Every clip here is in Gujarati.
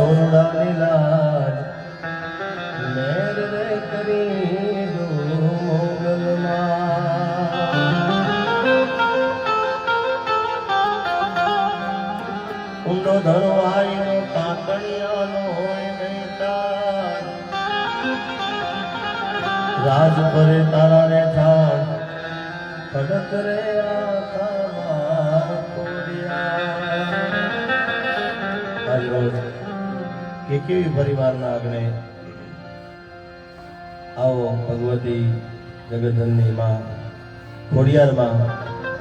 છોરડાની લાજ મેર રે કરી દો મોગલમાં. ઊંડો ધરવાઈનો કાકડિયાનો હોય તાર રાજ પરે તારા રે ઠાણ કે કેવી પરિવારના આગને આવો ભગવતી જગતજનની માં ખોડિયારમાં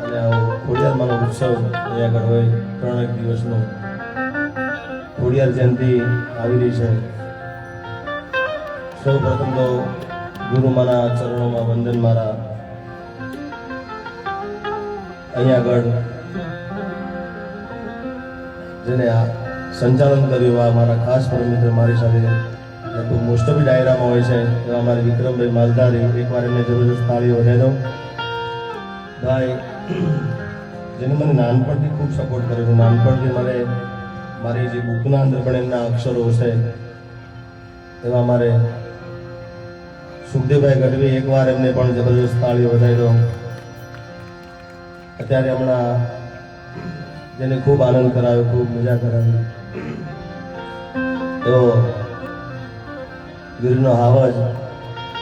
અને આવો ખોડિયારમાંનો ઉત્સવ અહીંયા આગળ હોય ત્રણ એક દિવસનો. ખોડિયાર જયંતિ આવી રહી છે. સૌ પ્રથમ તો ગુરુમાના ચરણોમાં વંદન મારા. અહીંયા આગળ જેને આ સંચાલન કર્યું આ મારા ખાસ પરમિત્ર મારી સાથે. લગભગ મોસ્ટ ઓફ ડાયરામાં હોય છે, એવા મારે વિક્રમભાઈ માલધારી, એકવાર એમને જબરજસ્ત તાળી દઉં. ભાઈ, જેને મને નાનપણથી ખૂબ સપોર્ટ કર્યો નાનપણથી મને મારી જે બુકના અંદર પણ એમના અક્ષરો છે, એવા મારે સુખદેવભાઈ ગઢવી એકવાર એમને પણ જબરજસ્ત તાળીઓ વધારી દઉં. અત્યારે હમણાં જેને ખૂબ આનંદ કરાવ્યો, ખૂબ મજા કરાવી. એવો ગીરનો હાવજ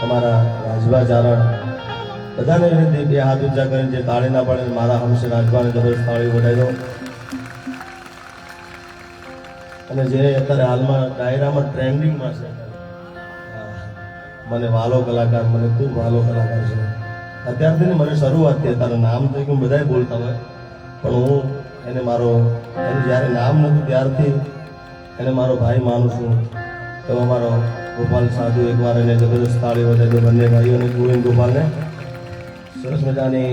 અમારા રાજભા ચારણ બધાને વિનંતી બે હાથ ઊંચા કરીને જે તાળી ના પડે મારા હમશે રાજભાને જબરજસ્ત તાળી દો અને જે અત્યારે હાલમાં ડાયરામાં ટ્રેન્ડિંગમાં છે, મને વાલો કલાકાર, મને ખૂબ વાલો કલાકાર છે. અત્યારથી મને શરૂઆતથી તારા નામ તો કે બધાય બોલતા હોય, પણ હું એને મારો, એનું જ્યારે નામ નહોતું ત્યારથી એને મારો ભાઈ માનું છું. એવો મારો ગોપાલ સાધુ એકવાર એને જબરદસ્ત તાળી દો બંને ભાઈઓને, ગોવિંદ ગોપાલને. સરસ મજાની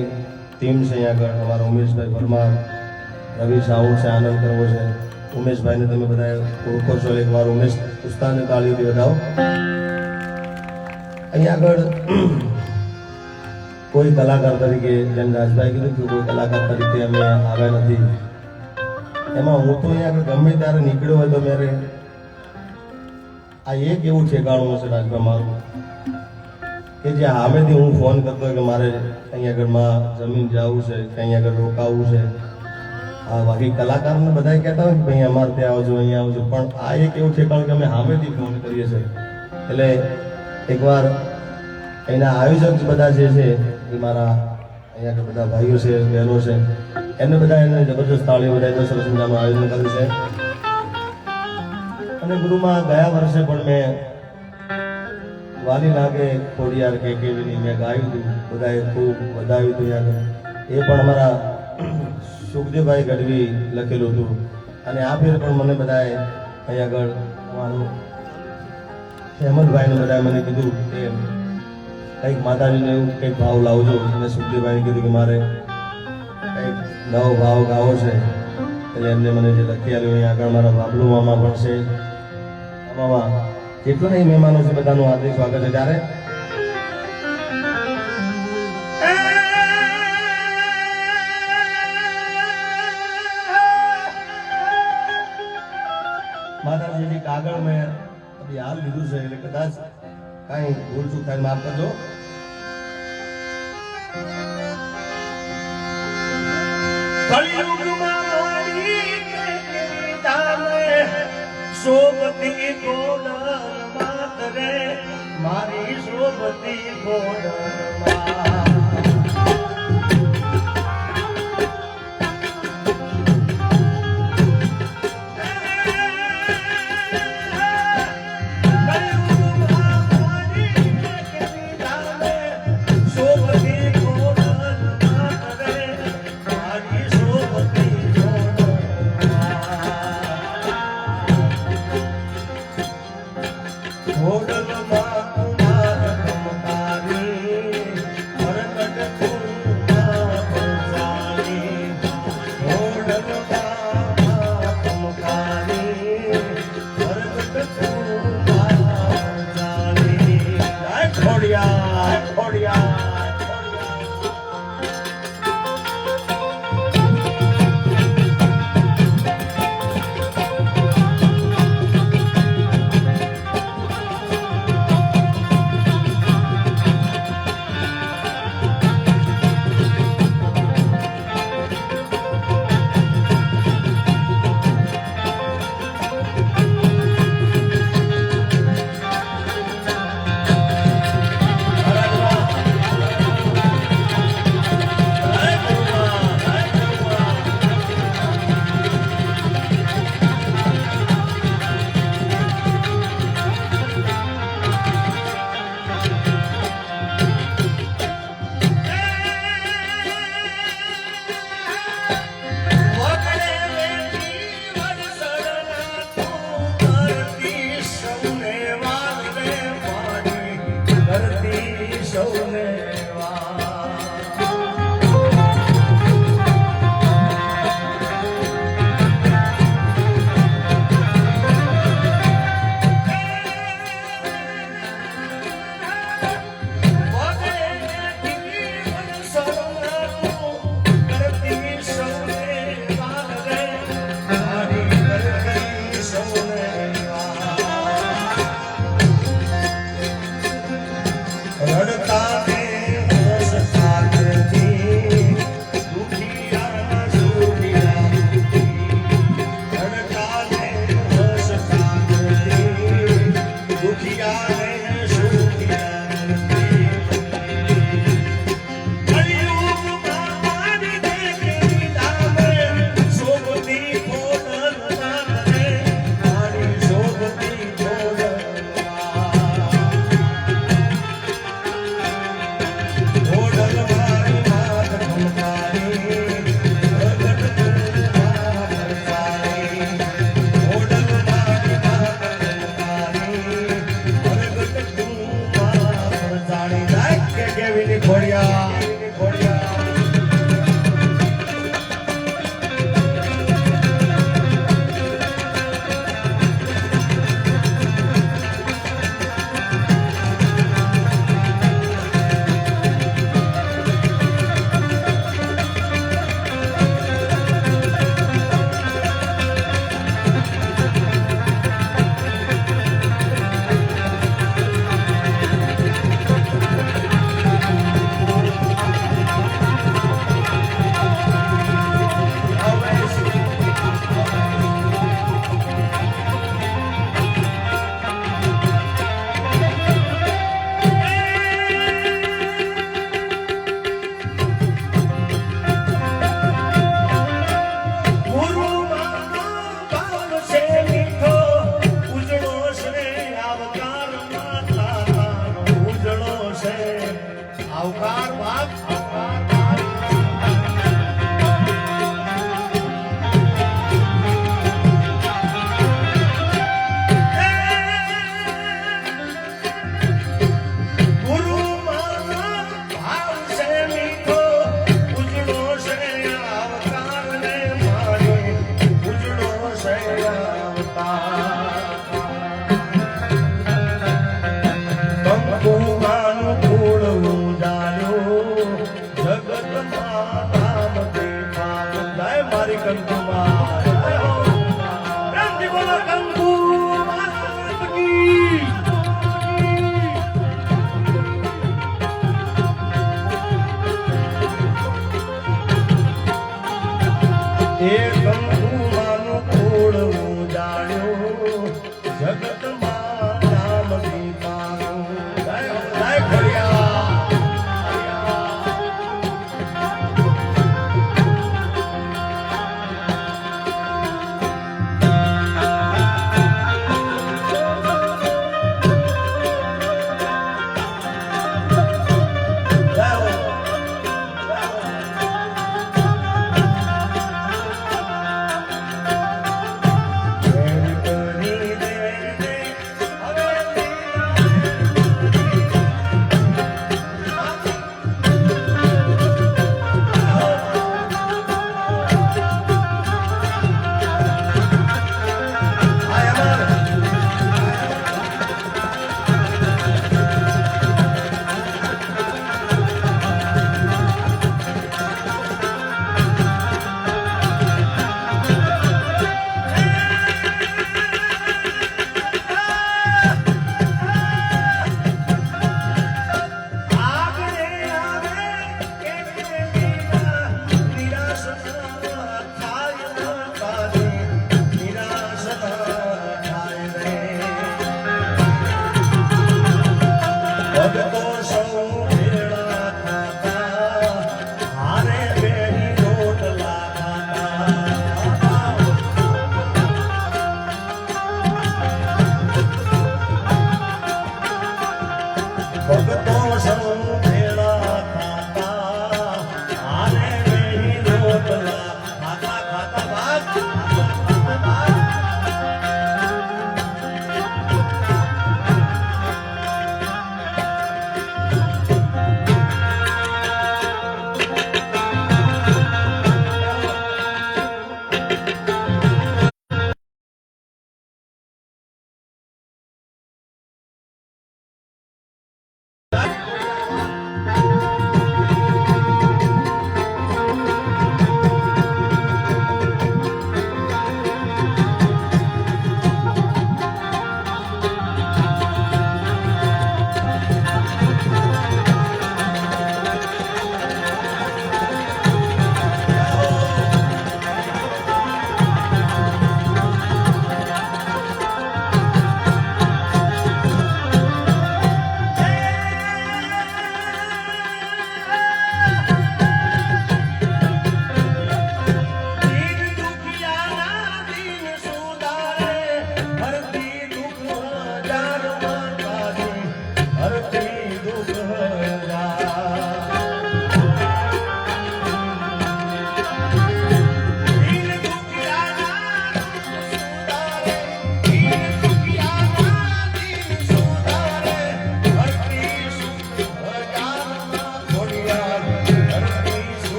ટીમ છે અહીંયા આગળ. અમારા ઉમેશભાઈ પરમાર રવિ સાહુ છે, આનંદ કરવો છે. ઉમેશભાઈને તમે બધા ઓળખો છો એકવાર. ઉમેશ ઉસ્તાને તાળીઓથી વધાવો. અહીંયા આગળ કોઈ કલાકાર તરીકે, જેમ રાજભાઈ કીધું કે કોઈ કલાકાર તરીકે અમે આવ્યા નથી. એમાં હું તો અહીંયા ગમે ત્યારે નીકળ્યો હોય તો આ એક એવું છે રાજભાઈ મારું. કે જે સામેથી હું ફોન કરતો કે મારે અહીંયા ઘરમાં જમીન જવું છે, કે અહીંયા આગળ રોકાવું છે. આ બાકી કલાકારને બધા કહેતા હોય કે ભાઈ અમારે ત્યાં આવજો, અહીંયા આવજો. પણ આ એક એવું ઠેકાણું કે અમે સામેથી ફોન કરીએ છીએ. એટલે એકવાર એના આયોજક બધા જે છે, એ મારા અહીંયા બધા ભાઈઓ છે, બહેનો છે એમને બધા એને જબરજસ્ત તાળીઓ બધાય સરસ મજાનું આયોજન કર્યું છે. અને ગુરુમાં ગયા વર્ષે પણ મેં વાલી લાગે ખોડિયાર કે કેવીની મેં ગાયું હતું બધાએ ખૂબ વધાવ્યું હતું યાદ. એ પણ અમારા સુખદેવભાઈ ગઢવી લખેલું હતું. અને આ ફેર પણ મને બધાએ અહીંયા આગળ મારું હેમંતભાઈને બધાએ મને કીધું કે કંઈક માતાજીને એવું કંઈક ભાવ લાવજો. અને સુખદેવભાઈએ કીધું કે મારે નવો ભાવ ગાવો છે. એટલે એમને મને જે લખી આવ્યું અહીં આગળ મારા બાબલુ મામા પણ છે. મામા નહીં મહેમાનો છે બધાનું હાર્દિક સ્વાગત છે ત્યારે? માતાજીની કાગળ મેં અભી હાલ લીધું છે, એટલે કદાચ કાંઈ ભૂલ ચૂક થાય, માફ કરજો. કળિયુગમાં મારી ધામે શોભતી ગોડલ માતરે મારી શોભતી ગોળ શોભતી God. જગ્યા વિની ખોડિયા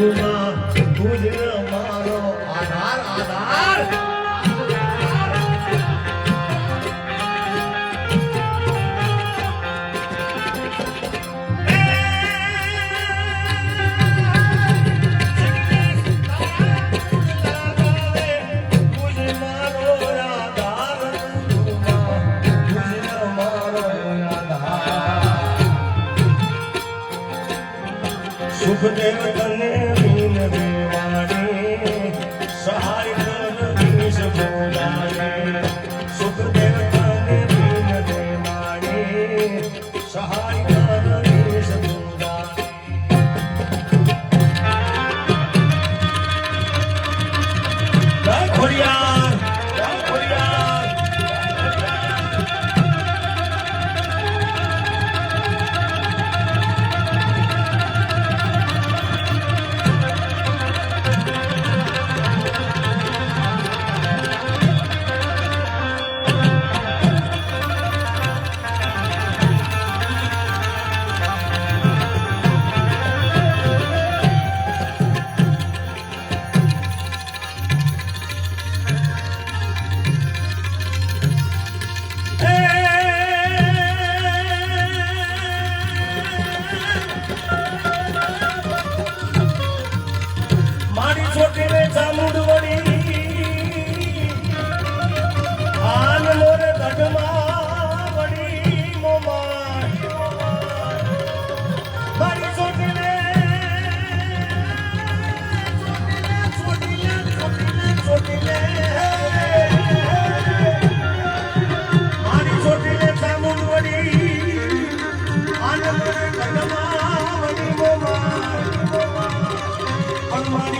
ફૂલમાં ફૂલ મારો આધાર આધાર Sukhdev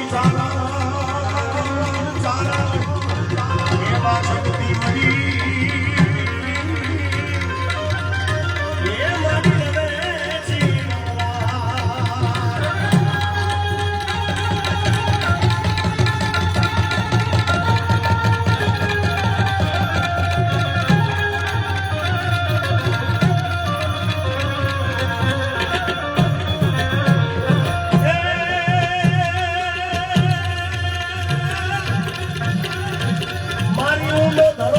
Rama. no, no, no.